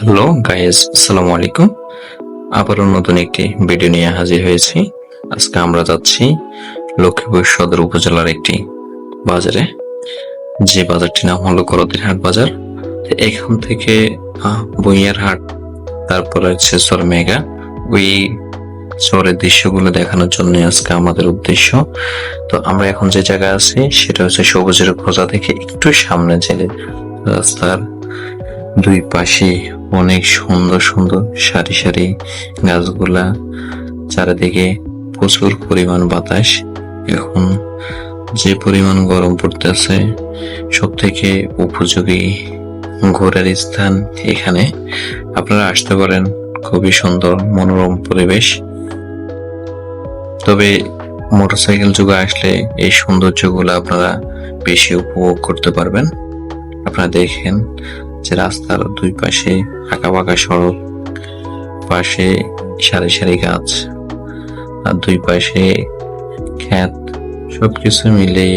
Hello guys আসসালামু আলাইকুম। আবারও নতুন একটি ভিডিও নিয়ে হাজির হয়েছি। আজকে আমরা যাচ্ছি লক্ষ্মীপুর সদর উপজেলার একটি বাজারে। যে বাজারটির নাম হলো করদের হাট বাজার এখান থেকে আহ, বইয়ার হাট তারপরে হচ্ছে সর মেগা ওই শহরের দৃশ্যগুলো দেখানোর জন্য আজকে আমাদের উদ্দেশ্য। তো আমরা এখন যে জায়গায় আছি সেটা হচ্ছে সবুজের খোঁজা থেকে একটু সামনে যে রাস্তার দুই পাশে অনেক সুন্দর সুন্দর সারি সারি গাছগুলা, চারিদিকে প্রচুর পরিমাণ বাতাস। এখন যে পরিমাণ গরম পড়তেছে সব থেকে উপযোগী ঘোরার স্থান এখানে। আপনারা আসতে পারেন, খুবই সুন্দর মনোরম পরিবেশ। তবে মোটরসাইকেল যুগে আসলে এই সৌন্দর্যগুলো আপনারা বেশি উপভোগ করতে পারবেন। আপনারা দেখেন রাস্তার দুই পাশে আঁকা বাঁকা সড়ক, পাশে সারি সারি গাছ আর দুই পাশে ক্ষেত, সবকিছু মিলে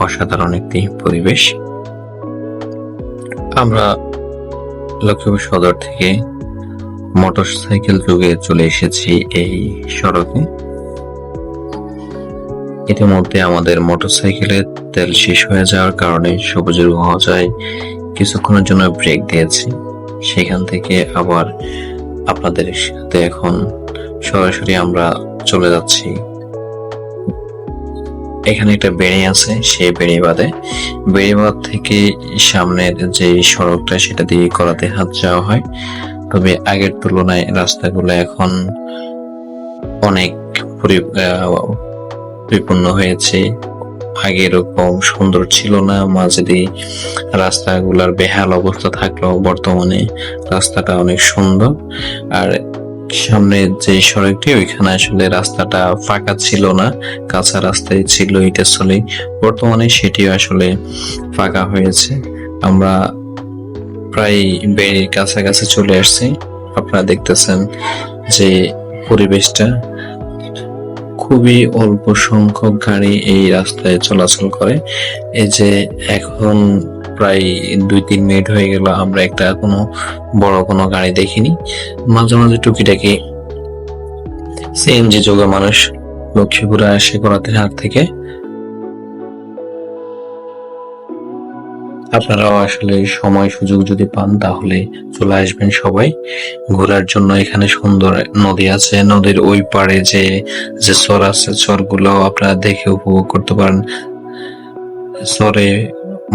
অসাধারণ একটি পরিবেশ। আমরা লক্ষ্মীপুর সদর থেকে মোটর সাইকেল যুগে চলে এসেছি এই সড়কে। ইতিমধ্যে আমাদের মোটর সাইকেলের তেল শেষ হয়ে যাওয়ার কারণে সবুজের হওয়া যায় কিছুক্ষণের জন্য ব্রেক দিয়েছি। সেখান থেকে আবার আপনাদের সাথে এখন সরাসরি আমরা চলে যাচ্ছি। এখানে একটা বেড়ি আছে, সেই বেড়িবাদে বেড়িবাদ থেকে সামনের যে সড়কটা, সেটা দিয়ে করাতে হাত যাওয়া হয়। তবে আগের তুলনায় রাস্তাগুলো এখন অনেক পরিপূর্ণ হয়েছে। আগে এরকম সুন্দর ছিল না মাঝে রাস্তাগুলার বেহাল অবস্থা থাকলেও বর্তমানে, রাস্তাটা অনেক সুন্দর। আর সামনে যে সড়কটি, ওইখানে আসলে রাস্তাটা ফাঁকা ছিল না, কাঁচা রাস্তায় ছিল এটা চলে বর্তমানে সেটিও আসলে ফাঁকা হয়েছে। আমরা প্রায় বেড়ির কাছাকাছি চলে আসছি। আপনারা দেখতেছেন যে পরিবেশটা। খুবই অল্প সংখ্যক গাড়ি এই রাস্তায় চলাচল করে। এই যে এখন প্রায় দুই তিন মিনিট হয়ে গেল, আমরা একটা কোনো বড় কোনো গাড়ি দেখিনি। মাঝে মাঝে টুকিটাকি সিএনজি যোগে মানুষ লক্ষ্মীপুরে আসে করাতে হাট থেকে। আপনারাও আসলে সময়, সুযোগ যদি পান, তাহলে চলে আসবেন সবাই। ঘোরার জন্য এখানে সুন্দর নদী আছে। নদীর ওই পাড়ে যে যে চর আছে চরগুলো আপনারা দেখে উপভোগ করতে পারেন। চরে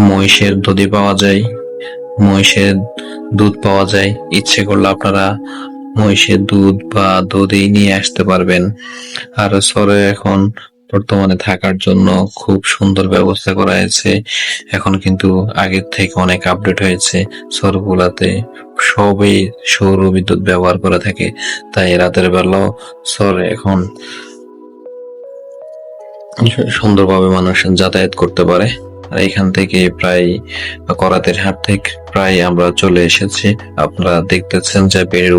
মহিষের দধি পাওয়া যায়, মহিষের দুধ পাওয়া যায়। ইচ্ছে করলে আপনারা মহিষের দুধ বা দধি নিয়ে আসতে পারবেন। আর চরে এখন বর্তমানে থাকার জন্য খুব সুন্দর ব্যবস্থা করা হয়েছে। এখন কিন্তু আগের থেকে অনেক আপডেট হয়েছে। সরগুলাতে সবই সৌর বিদ্যুৎ ব্যবহার করে থাকে। তাই রাতের বেলাও সর এখন সুন্দরভাবে মানুষ যাতায়াত করতে পারে। আর এখান থেকে প্রায় করাতের হাট থেকে প্রায় আমরা চলে এসেছি। আপনারা দেখতেছেন যে বেড়ের